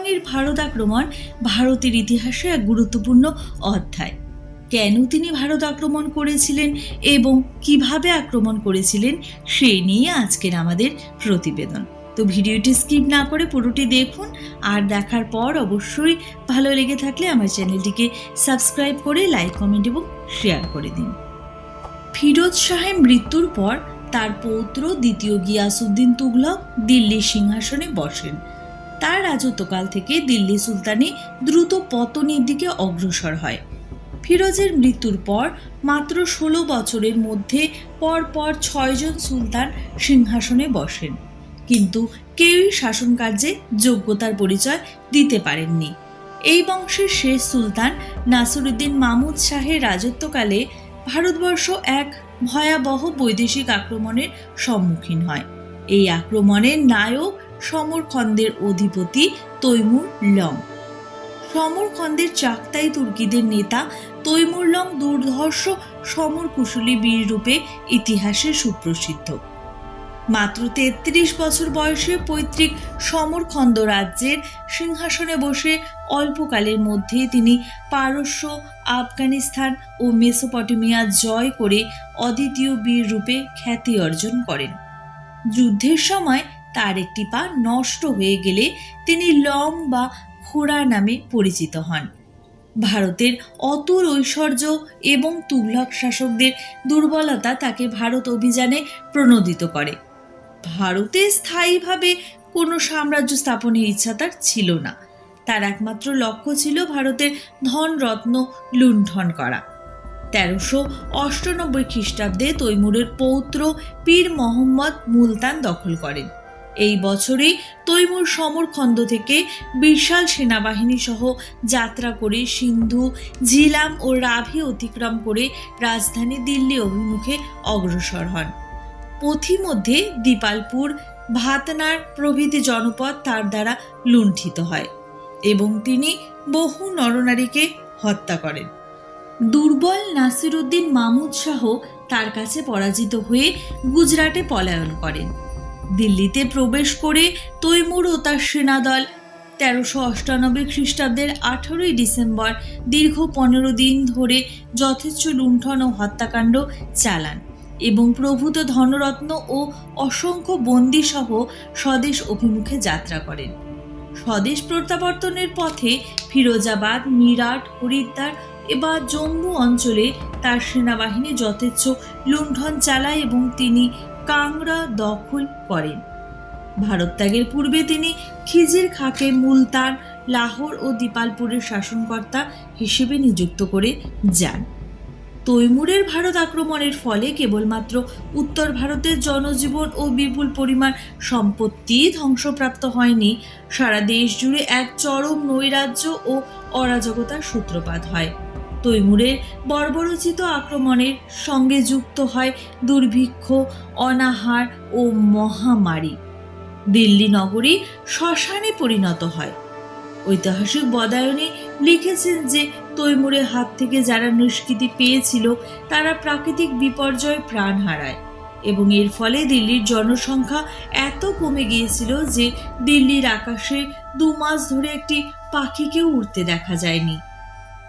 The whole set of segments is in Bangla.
হুমায়ুনের ভারত আক্রমণ ভারতের ইতিহাসে এক গুরুত্বপূর্ণ অধ্যায়। কেন তিনি ভারত আক্রমণ করেছিলেন এবং কীভাবে আক্রমণ করেছিলেন সেই নিয়ে আজকের আমাদের প্রতিবেদন। তো ভিডিওটি স্কিপ না করে পুরোটি দেখুন, আর দেখার পর অবশ্যই ভালো লেগে থাকলে আমার চ্যানেলটিকে সাবস্ক্রাইব করে লাইক, কমেন্ট এবং শেয়ার করে দিন। ফিরোজ শাহের মৃত্যুর পর তার পৌত্র দ্বিতীয় গিয়াসুদ্দিন তুগলক দিল্লির সিংহাসনে বসেন। তার রাজত্বকাল থেকে দিল্লি সুলতানি দ্রুত পতনের দিকে অগ্রসর হয়। ফিরোজের মৃত্যুর পর মাত্র ষোলো বছরের মধ্যে পরপর ছয়জন সুলতান সিংহাসনে বসেন। কিন্তু কেউই শাসনকার্যে যোগ্যতার পরিচয় দিতে পারেননি। এই বংশের শেষ সুলতান নাসিরুদ্দিন মামুদ শাহের রাজত্বকালে ভারতবর্ষ এক ভয়াবহ বৈদেশিক আক্রমণের সম্মুখীন হয়। এই আক্রমণের নায়ক সমরখন্দের অধিপতি তৈমুর লং। সমরখন্দের চাকতাই তুর্কিদের নেতা তৈমুর লং দুর্ধর্ষ সমর কুশলী বীর রূপে ইতিহাসে সুপ্রসিদ্ধ। মাত্র তেত্রিশ বছর বয়সে পৈতৃক সমরখন্দ রাজ্যের সিংহাসনে বসে অল্পকালের মধ্যে তিনি পারস্য, আফগানিস্তান ও মেসোপটেমিয়া জয় করে অদ্বিতীয় বীর রূপে খ্যাতি অর্জন করেন। যুদ্ধের সময় তার একটি পা নষ্ট হয়ে গেলে তিনি লং বা খোড়া নামে পরিচিত হন। ভারতের অতুল ঐশ্বর্য এবং তুঘলক শাসকদের দুর্বলতা তাকে ভারত অভিযানে প্রণোদিত করে। ভারতে স্থায়ীভাবে কোনো সাম্রাজ্য স্থাপনের ইচ্ছা তার ছিল না। তার একমাত্র লক্ষ্য ছিল ভারতের ধন রত্ন লুণ্ঠন করা। তেরোশো অষ্টানব্বই খ্রিস্টাব্দে তৈমুরের পৌত্র পীর মোহাম্মদ মুলতান দখল করেন। এই বছরেই তৈমুর সমরখন্দ থেকে বিশাল সেনাবাহিনী সহ যাত্রা করে সিন্ধু, ঝিলাম ও রাভি অতিক্রম করে রাজধানী দিল্লি অভিমুখে অগ্রসর হন। পথিমধ্যে দীপালপুর, ভাতনার প্রভৃতি জনপদ তার দ্বারা লুণ্ঠিত হয় এবং তিনি বহু নরনারীকে হত্যা করেন। দুর্বল নাসিরুদ্দিন মামুদ শাহ তার কাছে পরাজিত হয়ে গুজরাটে পলায়ন করেন। দিল্লিতে প্রবেশ করে তৈমুর ও তার সেনাদল তেরোশো অষ্টানব্বই খ্রিস্টাব্দের আঠারোই ডিসেম্বর দীর্ঘ পনেরো দিন ধরে যথেচ্ছ লুণ্ঠন ও হত্যাকাণ্ড চালান এবং প্রভূত ধনরত্ন ও অসংখ্য বন্দীসহ স্বদেশ অভিমুখে যাত্রা করেন। স্বদেশ প্রত্যাবর্তনের পথে ফিরোজাবাদ, মিরাট, হরিদ্বার এবার জম্মু অঞ্চলে তার সেনাবাহিনী যথেচ্ছ লুণ্ঠন চালায় এবং তিনি কাংড়া দখল করেন। ভারত ত্যাগের পূর্বে তিনি খিজির খাকে মুলতান, লাহোর ও দীপালপুরের শাসনকর্তা হিসেবে নিযুক্ত করে যান। তৈমুরের ভারত আক্রমণের ফলে কেবলমাত্র উত্তর ভারতের জনজীবন ও বিপুল পরিমাণ সম্পত্তি ধ্বংসপ্রাপ্ত হয়নি। সারা দেশ জুড়ে এক চরম নৈরাজ্য ও অরাজকতার সূত্রপাত হয়। তৈমুরের বর্বরচিত আক্রমণের সঙ্গে যুক্ত হয় দুর্ভিক্ষ, অনাহার ও মহামারী। দিল্লি নগরী শ্মশানে পরিণত হয়। ঐতিহাসিক বদায়নে লিখেছেন যে, তৈমুরের হাত থেকে যারা নিষ্কৃতি পেয়েছিল, তারা প্রাকৃতিক বিপর্যয়ে প্রাণ হারায় এবং এর ফলে দিল্লির জনসংখ্যা এত কমে গিয়েছিল যে, দিল্লির আকাশে দু মাস ধরে একটি পাখিকেও উড়তে দেখা যায়নি।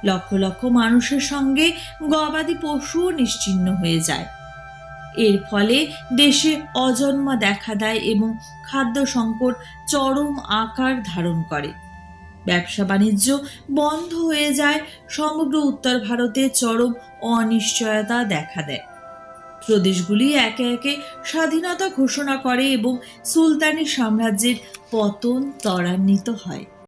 লক্ষ লক্ষ মানুষের সঙ্গে গবাদি পশুও নিশ্চিহ্ন হয়ে যায়। এর ফলে দেশে অজন্মা দেখা দেয় এবং খাদ্য সংকট চরম আকার ধারণ করে। ব্যবসা বাণিজ্য বন্ধ হয়ে যায়, সমগ্র উত্তর ভারতে চরম অনিশ্চয়তা দেখা দেয়। প্রদেশগুলি একে একে স্বাধীনতা ঘোষণা করে এবং সুলতানি সাম্রাজ্যের পতন ত্বরান্বিত হয়।